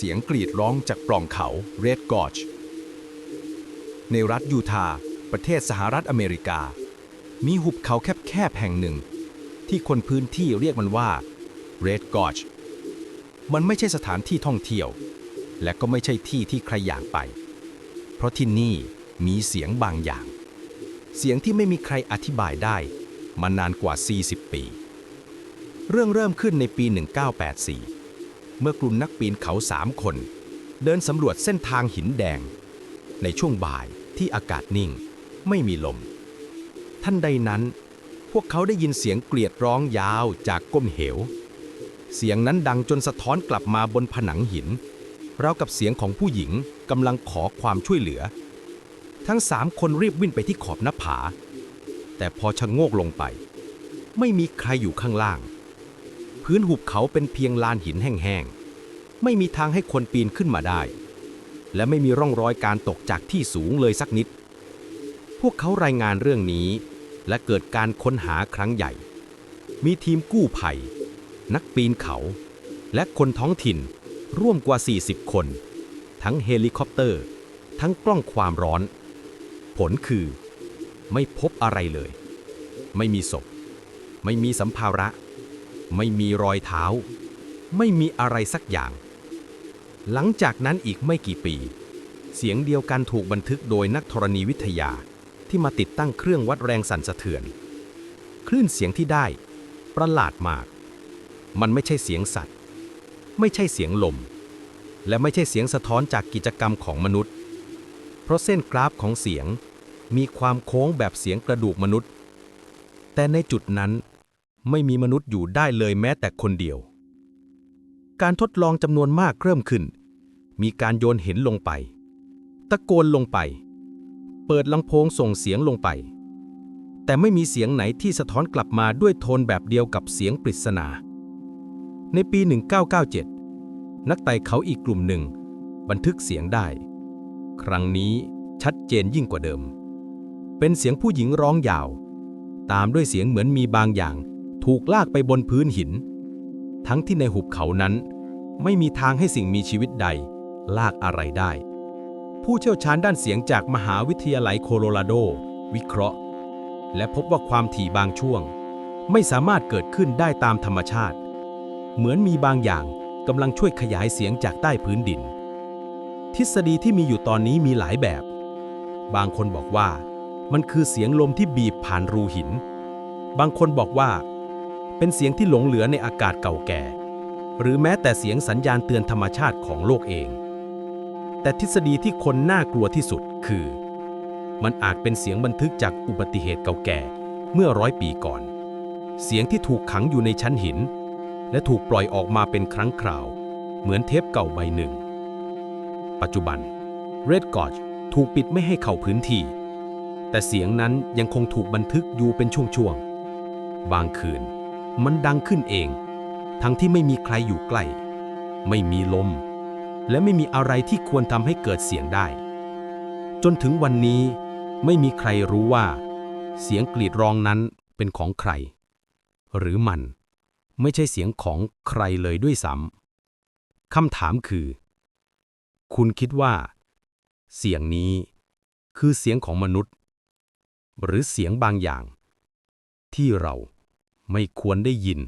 เสียงกรีดร้องจากปล่องเขา Red Gorge ในรัฐยูทาห์ประเทศสหรัฐอเมริกา มีหุบเขาแคบๆแห่งหนึ่ง ที่คนพื้นที่เรียกมันว่า Red Gorge มันไม่ใช่สถานที่ท่องเที่ยว และก็ไม่ใช่ที่ที่ใครอยากไป เพราะที่นี่มีเสียงบางอย่าง เสียงที่ไม่มีใครอธิบายได้ มานานกว่า 40 ปี เรื่องเริ่มขึ้นในปี 1984 เมื่อกลุ่มนักปีนเขาสามคน เดินสำรวจเส้นทางหินแดง ในช่วงบ่ายที่อากาศนิ่ง ไม่มีลม ท่านใดนั้น พวกเขาได้ยินเสียงเกลียดร้องยาวจากก้มเหว เสียงนั้นดังจนสะท้อนกลับมาบนผนังหินราวกับเสียงของผู้หญิงกำลังขอความช่วยเหลือ ทั้งสามคนรีบวิ่งไปที่ขอบหน้าผา แต่พอชะโงกลงไป ไม่มีใครอยู่ข้างล่าง พื้นหุบเขาเป็นเพียงลานหินแห้งๆ ไม่มีทางให้คนปีนขึ้นมาได้ และไม่มีร่องรอยการตกจากที่สูงเลยสักนิด พวกเขารายงานเรื่องนี้ และเกิดการค้นหาครั้งใหญ่ มีทีมกู้ภัย นักปีนเขา และคนท้องถิ่นร่วมกว่า 40 คน ทั้งเฮลิคอปเตอร์ ทั้งกล้องความร้อน ผลคือ ไม่พบอะไรเลย ไม่มีศพ ไม่มีสัมภาระ ไม่มีรอยเท้า ไม่มีอะไรสักอย่าง หลังจากนั้นอีกไม่กี่ปี เสียงเดียวกันถูกบันทึกโดยนักธรณีวิทยาที่มาติดตั้งเครื่องวัดแรงสั่นสะเทือน คลื่นเสียงที่ได้ ประหลาดมาก มันไม่ใช่เสียงสัตว์ ไม่ใช่เสียงลม และไม่ใช่เสียงสะท้อนจากกิจกรรมของมนุษย์ เพราะเส้นกราฟของเสียงมีความโค้งแบบเสียงกระดูกมนุษย์ แต่ในจุดนั้น ไม่มีมนุษย์อยู่ได้เลยแม้แต่คนเดียว การทดลองจำนวนมากเริ่มขึ้น มีการโยนเหินลงไป ตะโกนลงไป เปิดลำโพงส่งเสียงลงไป แต่ไม่มีเสียงไหนที่สะท้อนกลับมาด้วยโทนแบบเดียวกับเสียงปริศนา ในปี 1997 นักไต่เขาอีกกลุ่มหนึ่ง บันทึกเสียงได้ ครั้งนี้ชัดเจนยิ่งกว่าเดิม เป็นเสียงผู้หญิงร้องยาว ตามด้วยเสียงเหมือนมีบางอย่าง ถูกลากไปบนพื้นหิน ทั้งที่ในหุบเขานั้น ไม่มีทางให้สิ่งมีชีวิตใด ลากอะไรได้ ผู้เชี่ยวชาญด้านเสียงจากมหาวิทยาลัยโคโลราโด วิเคราะห์ และพบว่าความถี่บางช่วง ไม่สามารถเกิดขึ้นได้ตามธรรมชาติ เหมือนมีบางอย่างกำลังช่วยขยายเสียงจากใต้พื้นดิน ทฤษฎีที่มีอยู่ตอนนี้มีหลายแบบ บางคนบอกว่ามันคือเสียงลมที่บีบผ่านรูหิน บางคนบอกว่า เป็นเสียงที่หลงเหลือในอากาศเก่าแก่ หรือแม้แต่เสียงสัญญาณเตือนธรรมชาติของโลกเอง แต่ทฤษฎีที่คนน่ากลัวที่สุดคือ มันอาจเป็นเสียงบันทึกจากอุบัติเหตุเก่าแก่เมื่อร้อยปีก่อน เสียงที่ถูกขังอยู่ในชั้นหิน และถูกปล่อยออกมาเป็นครั้งคราว เหมือนเทปเก่าใบหนึ่ง ปัจจุบัน Red Gorge ถูกปิดไม่ให้เข้าพื้นที่ แต่เสียงนั้นยังคงถูกบันทึกอยู่เป็นช่วงๆ บางคืน มันดังขึ้นเอง ทั้งที่ไม่มีใครอยู่ใกล้ ไม่มีลม และไม่มีอะไรที่ควรทำให้เกิดเสียงได้ จนถึงวันนี้ไม่มีใครรู้ว่า เสียงกรีดร้องนั้นเป็นของใคร หรือมันไม่ใช่เสียงของใครเลยด้วยซ้ำคำถามคือ คุณคิดว่า เสียงนี้คือเสียงของมนุษย์ หรือเสียงบางอย่างที่เรา ไม่ควรได้ยิน